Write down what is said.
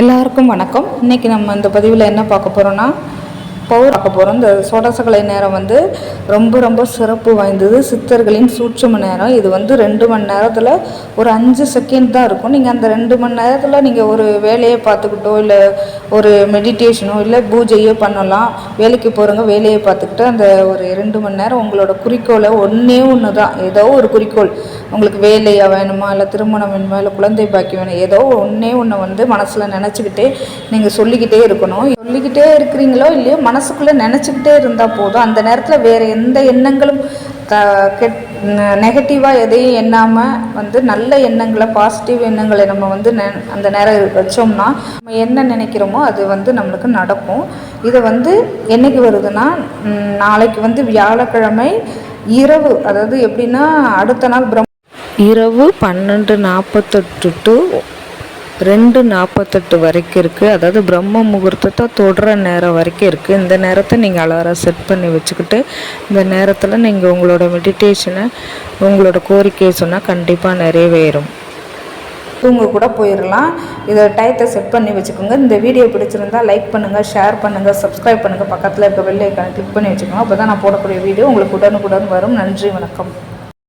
எல்லாருக்கும் வணக்கம். இன்றைக்கி நம்ம இந்த பதிவில் என்ன பார்க்க போகிறோன்னா பௌர் பார்க்க போகிறோம் இந்த சோடசகலை நேரம் வந்து ரொம்ப ரொம்ப சிறப்பு வாய்ந்தது. சித்தர்களின் சூட்சம நேரம். இது வந்து ரெண்டு மணி நேரத்தில் ஒரு அஞ்சு செகண்ட் தான் இருக்கும். நீங்கள் அந்த ரெண்டு மணி நேரத்தில் நீங்கள் ஒரு வேலையை பார்த்துக்கிட்டோ இல்லை ஒரு மெடிடேஷனோ இல்லை பூஜையோ பண்ணலாம். வேலைக்கு போகிறவங்க வேலையை பார்த்துக்கிட்டு அந்த ஒரு ரெண்டு மணி நேரம் உங்களோட குறிக்கோளை ஒன்றே ஒன்று தான் ஏதோ ஒரு குறிக்கோள். உங்களுக்கு வேலையாக வேணுமா இல்லை திருமணம் வேணுமா இல்லை குழந்தை பாக்கி வேணும் ஏதோ ஒன்றே ஒன்று வந்து மனசில் நினச்சிக்கிட்டே நீங்கள் சொல்லிக்கிட்டே இருக்கணும். சொல்லிக்கிட்டே இருக்கிறீங்களோ இல்லையோ மனசுக்குள்ளே நினச்சிக்கிட்டே இருந்தால் போதும். அந்த நேரத்தில் வேறு எந்த எண்ணங்களும் க கெட் நெகட்டிவாக எதையும் எண்ணாமல் வந்து நல்ல எண்ணங்களை பாசிட்டிவ் எண்ணங்களை நம்ம வந்து நெ அந்த நேரம் வச்சோம்னா நம்ம என்ன நினைக்கிறோமோ அது வந்து நம்மளுக்கு நடக்கும். இதை வந்து என்னைக்கு வருதுன்னா நாளைக்கு வந்து வியாழக்கிழமை இரவு அதாவது எப்படின்னா அடுத்த நாள் பிரம் இரவு பன்னெண்டு நாற்பத்தெட்டு டு ரெண்டு நாற்பத்தெட்டு வரைக்கும் இருக்குது அதாவது பிரம்ம முகூர்த்தத்தை தொடுற நேரம் வரைக்கும் இருக்குது இந்த நேரத்தை நீங்கள் அலாரம் செட் பண்ணி வச்சுக்கிட்டு இந்த நேரத்தில் நீங்கள் உங்களோட மெடிடேஷனை உங்களோட கோரிக்கையை சொன்னால் கண்டிப்பாக நிறைவேறும். தூங்க கூட போயிடலாம் இதை டயத்தை செட் பண்ணி வச்சுக்கோங்க. இந்த வீடியோ பிடிச்சிருந்தா லைக் பண்ணுங்கள் ஷேர் பண்ணுங்கள் சப்ஸ்கிரைப் பண்ணுங்கள் பக்கத்தில் இருக்க வெள்ளை கிளிக் பண்ணி வச்சுக்கோங்க. அப்போ தான் நான் போடக்கூடிய வீடியோ உங்களுக்கு உடனுக்குடன் வரும். நன்றி வணக்கம்.